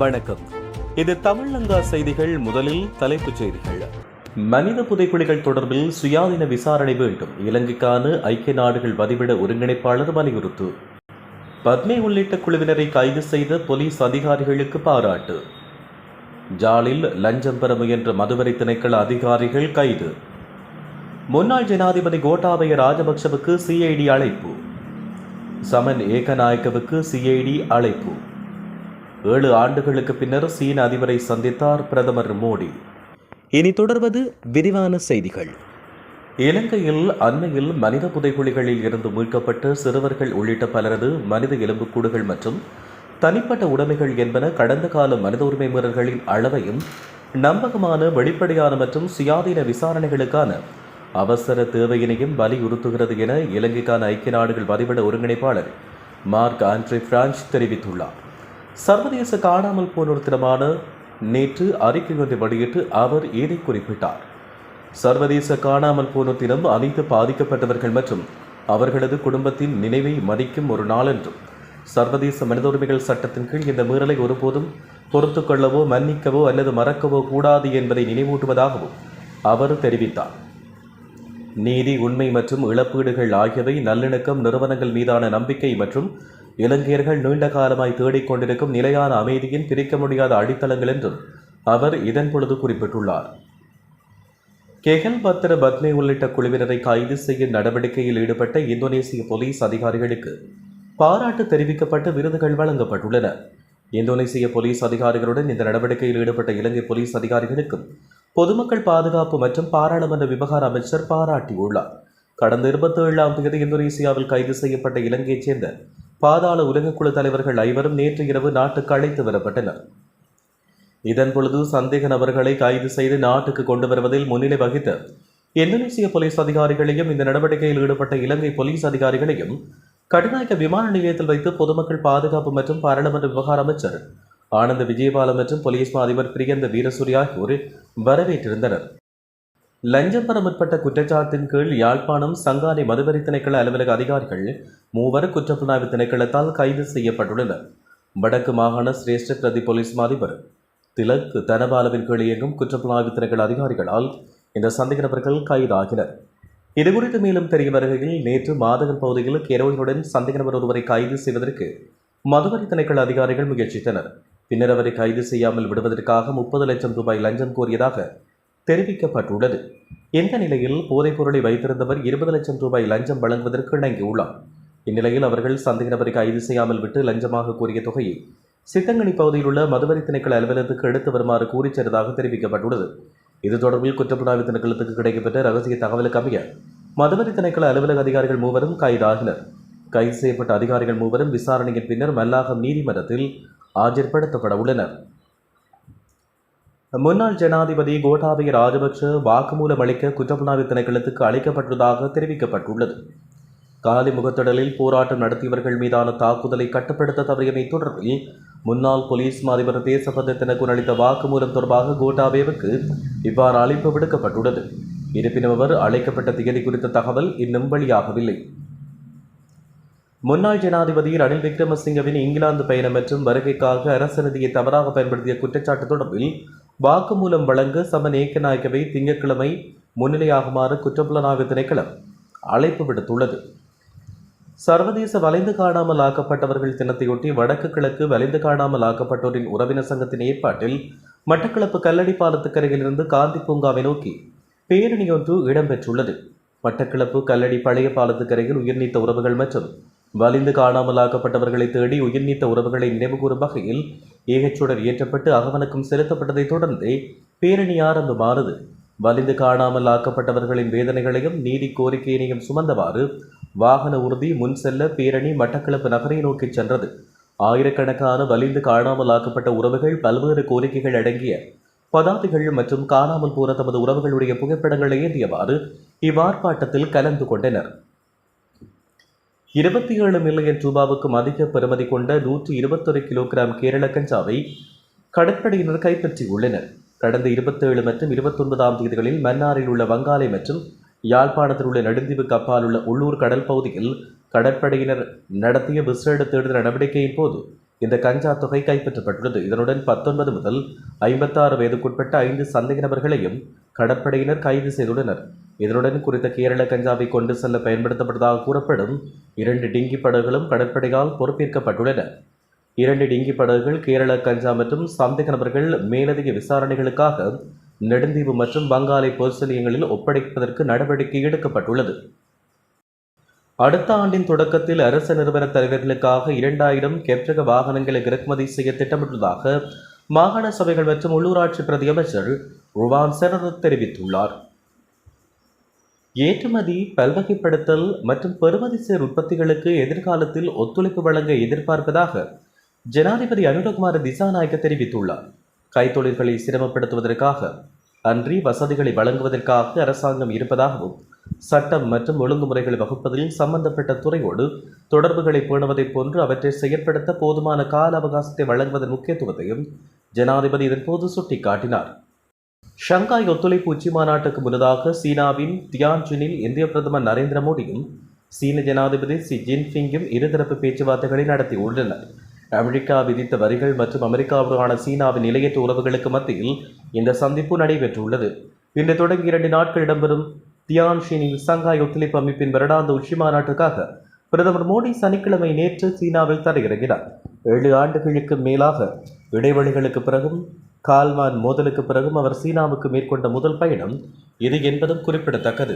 வணக்கம். இது தமிழங்கா செய்திகள் முதலில் தலைப்புச் செய்திகள். மனித புதைக்குழிகள் தொடர்பில் சுயாதீன விசாரணை வேண்டும். இலங்கைக்கான ஐக்கிய நாடுகள் பதிவிட ஒருங்கிணைப்பாளர் வலியுறுத்து. பத்மே உள்ளிட்ட குழுவினரை கைது செய்த போலீஸ் அதிகாரிகளுக்கு பாராட்டு. ஜாலில் லஞ்சம் பெற முயன்ற மதுவரை திணைக்கள அதிகாரிகள் கைது. முன்னாள் ஜனாதிபதி கோட்டாபய ராஜபக்சவுக்கு சிஐடி அழைப்பு. சமன் ஏகநாயக்கவுக்கு சிஐடி அழைப்பு. ஏழு ஆண்டுகளுக்கு பின்னர் சீன அதிபரை சந்தித்தார் பிரதமர் மோடி. இனி தொடர்வது விரிவான செய்திகள். இலங்கையில் அண்மையில் மனித புதைகுழிகளில் இருந்து மீட்கப்பட்ட சிறுவர்கள் உள்ளிட்ட பலரது மனித எலும்புக்கூடுகள் மற்றும் தனிப்பட்ட உடைமைகள் என்பன கடந்த கால மனித உரிமை மீறல்களின் அளவையும் நம்பகமான வெளிப்படையான மற்றும் சுயாதீன விசாரணைகளுக்கான அவசர தேவையினையும் வலியுறுத்துகிறது என இலங்கைக்கான ஐக்கிய நாடுகள் பதிவிட ஒருங்கிணைப்பாளர் மார்க் ஆண்ட்ரி பிரான்ச் தெரிவித்துள்ளார். சர்வதேச காணாமல் போனோர் தினமான நேற்று அறிக்கை ஒன்றை வெளியிட்டு அவர் இதை குறிப்பிட்டார். சர்வதேச காணாமல் போனோர் தினம் அனைத்து பாதிக்கப்பட்டவர்கள் மற்றும் அவர்களது குடும்பத்தின் நினைவை மதிக்கும் ஒரு நாள் என்றும் சர்வதேச மனித உரிமைகள் சட்டத்தின் கீழ் இந்த மீறலை ஒருபோதும் பொறுத்துக்கொள்ளவோ மன்னிக்கவோ அல்லது மறக்கவோ கூடாது என்பதை நினைவூட்டுவதாகவும் அவர் தெரிவித்தார். நீதி உண்மை மற்றும் இழப்பீடுகள் ஆகியவை நல்லிணக்கம் நிறுவனங்கள் மீதான நம்பிக்கை மற்றும் இலங்கையர்கள் நீண்ட காலமாய் தேடிக்கொண்டிருக்கும் நிலையான அமைதியின் பிரிக்க முடியாத அடித்தளங்கள் என்றும் அவர் இதன் பொழுது குறிப்பிட்டுள்ளார். கெகல் பத்திர பத்மே உள்ளிட்ட குழுவினரை கைது செய்யும் நடவடிக்கையில் ஈடுபட்ட இந்தோனேசிய போலீஸ் அதிகாரிகளுக்கு பாராட்டு தெரிவிக்கப்பட்டு விருதுகள் வழங்கப்பட்டுள்ளன. இந்தோனேசிய போலீஸ் அதிகாரிகளுடன் இந்த நடவடிக்கையில் ஈடுபட்ட இலங்கை போலீஸ் அதிகாரிகளுக்கும் பொதுமக்கள் பாதுகாப்பு மற்றும் பாராளுமன்ற விவகார அமைச்சர் பாராட்டியுள்ளார். கடந்த இருபத்தி ஏழாம் தேதி இந்தோனேசியாவில் கைது செய்யப்பட்ட இலங்கையைச் சேர்ந்த பாதாள உலகக்குழு தலைவர்கள் ஐவரும் நேற்று இரவு நாட்டுக்கு அழைத்து வரப்பட்டனர். இதன் பொழுது சந்தேக நபர்களை கைது செய்து நாட்டுக்கு கொண்டு வருவதில் முன்னிலை வகித்த இந்தோனேசிய போலீஸ் அதிகாரிகளையும் இந்த நடவடிக்கையில் ஈடுபட்ட இலங்கை போலீஸ் அதிகாரிகளையும் கடுநாயக்க விமான நிலையத்தில் வைத்து பொதுமக்கள் பாதுகாப்பு மற்றும் பாராளுமன்ற விவகார அமைச்சர் ஆனந்த விஜயபால மற்றும் போலீஸ் அதிபர் பிரியந்த வீரசூரி ஆகியோர் வரவேற்றிருந்தனர். லஞ்சம் பெற முற்பட்ட குற்றச்சாட்டின் கீழ் யாழ்ப்பாணம் சங்கானை மதுவரி திணைக்கள அலுவலக அதிகாரிகள் மூவர் குற்றப்புலனாய்வு திணைக்களத்தால் கைது செய்யப்பட்டுள்ளனர். வடக்கு மாகாண சிரேஷ்ட பிரதி போலீஸ் அதிபர் திலக் தனபாலவின் கீழ் இயங்கும் குற்றப்புலனாய்வு திணைக்கள அதிகாரிகளால் இந்த சந்தேக நபர்கள் கைதாகினர். இதுகுறித்து மேலும் தெரிய வருகையில் நேற்று மாதகன் பகுதியில் கெரோயினுடன் சந்தேக நபர் ஒருவரை கைது செய்வதற்கு மதுவரி திணைக்கள அதிகாரிகள் முயற்சித்தனர். பின்னர் அவரை கைது செய்யாமல் விடுவதற்காக முப்பது லட்சம் ரூபாய் லஞ்சம் கோரியதாக தெரிவிக்கப்பட்டுள்ளது. இந்த நிலையில் போதைப் பொருளை வைத்திருந்தவர் இருபது லட்சம் ரூபாய் லஞ்சம் வழங்குவதற்கு இணங்கியுள்ளார். இந்நிலையில் அவர்கள் சந்தேக நபரை கைது செய்யாமல் விட்டு லஞ்சமாக கூறிய தொகையை சித்தங்கனி பகுதியில் உள்ள மதுவரி திணைக்கள அலுவலகத்துக்கு எடுத்து வருமாறு கூறிச் சென்றதாக தெரிவிக்கப்பட்டுள்ளது. இது தொடர்பில் குற்றப்புலனாய்வு திணைக்களத்துக்கு கிடைக்கப்பட்ட ரகசிய தகவலுக்கு அமைய மதுவரி திணைக்கள அலுவலக அதிகாரிகள் மூவரும் கைதாகினர். கைது செய்யப்பட்ட அதிகாரிகள் மூவரும் விசாரணையின் பின்னர் மல்லாகம் நீதிமன்றத்தில் ஆஜர்படுத்தப்பட உள்ளனர். முன்னாள் ஜனாதிபதி கோட்டாபய ராஜபக்ஷ வாக்குமூலம் அளிக்க குற்றப்புலனாய்வு திணைக்களத்துக்கு அளிக்கப்பட்டுள்ளதாக தெரிவிக்கப்பட்டுள்ளது. காலி முகத்திடலில் போராட்டம் நடத்தியவர்கள் மீதான தாக்குதலை கட்டுப்படுத்த தவறியமை தொடர்பில் முன்னாள் போலீஸ் அதிபர் தேசபந்த தினக்குன் அளித்த வாக்குமூலம் தொடர்பாக கோட்டாபேவுக்கு இவ்வாறு அழைப்பு விடுக்கப்பட்டுள்ளது. இருப்பினும் அவர் அழைக்கப்பட்ட திகதி குறித்த தகவல் இன்னும் வெளியாகவில்லை. முன்னாள் ஜனாதிபதி ரணில் விக்ரமசிங்கவின் இங்கிலாந்து பயணம் மற்றும் வருகைக்காக அரசு நிதியை தவறாக பயன்படுத்திய குற்றச்சாட்டு தொடர்பில் வாக்குமூலம் வழங்க சமன் ஏக்கநாயகவை திங்கட்கிழமை முன்னிலையாகுமாறு குற்றப்புலனாய்வு திணைக்களம் அழைப்பு விடுத்துள்ளது. சர்வதேச வளைந்து காணாமல் ஆக்கப்பட்டவர்கள் தினத்தையொட்டி வடக்கு கிழக்கு வளைந்து காணாமல் ஆக்கப்பட்டோரின் உறவினர் சங்கத்தின் ஏற்பாட்டில் மட்டக்களப்பு கல்லடி பாலத்துக்கரையிலிருந்து காந்தி பூங்காவை நோக்கி பேரணி ஒன்று இடம்பெற்றுள்ளது. மட்டக்களப்பு கல்லடி பழைய பாலத்துக்கரையில் உயிர்நீத்த உறவுகள் மற்றும் வலிந்து காணாமல் ஆக்கப்பட்டவர்களை தேடி உயிர்நீத்த உறவுகளை நினைவுகூறும் வகையில் ஏகச்சுடர் ஏற்றப்பட்டு அகவனுக்கும் செலுத்தப்பட்டதைத் தொடர்ந்தே பேரணி ஆரம்பமானது. வலிந்து காணாமல் ஆக்கப்பட்டவர்களின் வேதனைகளையும் நீதி கோரிக்கையினையும் சுமந்தவாறு வாகன உறுதி முன் செல்ல பேரணி மட்டக்களப்பு நகரை நோக்கி சென்றது. ஆயிரக்கணக்கான வலிந்து காணாமல் ஆக்கப்பட்ட உறவுகள் பல்வேறு கோரிக்கைகள் அடங்கிய பதாதைகள் மற்றும் காணாமல் போன தமது உறவுகளுடைய புகைப்படங்களை ஏந்தியவாறு இவ்வார்ப்பாட்டத்தில் கலந்து கொண்டனர். இருபத்தி ஏழு மில்லியன் ரூபாவுக்கும் அதிக பெறுமதி கொண்ட நூற்றி இருபத்தொரு கிலோகிராம் கேரள கஞ்சாவை கடற்படையினர் கைப்பற்றியுள்ளனர். கடந்த இருபத்தேழு மற்றும் இருபத்தொன்பதாம் தேதிகளில் மன்னாரில் உள்ள வங்காளை மற்றும் யாழ்ப்பாணத்தில் உள்ள நெடுந்தீவு கப்பால் உள்ள உள்ளூர் கடல் பகுதியில் கடற்படையினர் நடத்திய விசேட தேடுதல் நடவடிக்கையின் போது இந்த கஞ்சா தொகை கைப்பற்றப்பட்டுள்ளது. இதனுடன் பத்தொன்பது முதல் ஐம்பத்தாறு வயதுக்குட்பட்ட ஐந்து சந்தேக நபர்களையும் கடற்படையினர் கைது செய்துள்ளனர். இதனுடன் குறித்த கேரள கஞ்சாவை கொண்டு செல்ல பயன்படுத்தப்பட்டதாக கூறப்படும் இரண்டு டிங்கி படகுகளும் கடற்படையால் பொறுப்பேற்கப்பட்டுள்ளன. இரண்டு டிங்கி படகுகள் கேரள கஞ்சா மற்றும் சந்தேக நபர்கள் மேலதிக விசாரணைகளுக்காக நெடுந்தீவு மற்றும் வங்காளை பொது நிலையங்களில் ஒப்படைப்பதற்கு நடவடிக்கை எடுக்கப்பட்டுள்ளது. அடுத்த ஆண்டின் தொடக்கத்தில் அரசு நிறுவன தலைவர்களுக்காக இரண்டாயிரம் கெப்ரக வாகனங்களை இறக்குமதி செய்ய திட்டமிட்டுள்ளதாக மாகாண சபைகள் மற்றும் உள்ளூராட்சி பிரதி அமைச்சர் ருவான் சரத் தெரிவித்துள்ளார். ஏற்றுமதி பல்வகைப்படுத்தல் மற்றும் பெறுமதி சேர் உற்பத்திகளுக்கு எதிர்காலத்தில் ஒத்துழைப்பு வழங்க எதிர்பார்ப்பதாக ஜனாதிபதி அனுரகுமார திசாநாயக்க தெரிவித்துள்ளார். கைத்தொழில்களை சிரமப்படுத்துவதற்காக அன்றி வசதிகளை வழங்குவதற்காக அரசாங்கம் இருப்பதாகவும் சட்டம் மற்றும் ஒழுங்குமுறைகளை வகுப்பதில் சம்பந்தப்பட்ட துறையோடு தொடர்புகளை பேணுவதைப் போன்று அவற்றை செயற்படுத்த போதுமான கால அவகாசத்தை வழங்குவதன் முக்கியத்துவத்தையும் ஜனாதிபதி இதன்போது சுட்டிக்காட்டினார். ஷங்காய் ஒத்துழைப்பு உச்சி மாநாட்டுக்கு முன்னதாக சீனாவின் தியான்ஜினில் இந்திய பிரதமர் நரேந்திர மோடியும் சீன ஜனாதிபதி சி ஜின்பிங்கும் இருதரப்பு பேச்சுவார்த்தைகளை நடத்தியுள்ளனர் அமெரிக்கா விதித்த வரிகள் மற்றும் அமெரிக்காவுடனான சீனாவின் நிலையற்ற உறவுகளுக்கு மத்தியில் இந்த சந்திப்பு நடைபெற்றுள்ளது. இன்று தொடங்கி இரண்டு நாட்கள் இடம்பெறும் தியான்ஷினில் சங்காய் ஒத்துழைப்பு அமைப்பின் வருடாந்த உச்சி மாநாட்டுக்காக பிரதமர் மோடி சனிக்கிழமை நேற்று சீனாவில் தரையிறங்கினார். ஏழு ஆண்டுகளுக்கு மேலாக இடைவெளிகளுக்கு பிறகும் கால்வான் மோதலுக்கு பிறகும் அவர் சீனாவுக்கு மேற்கொண்ட முதல் பயணம் இது என்பதும் குறிப்பிடத்தக்கது.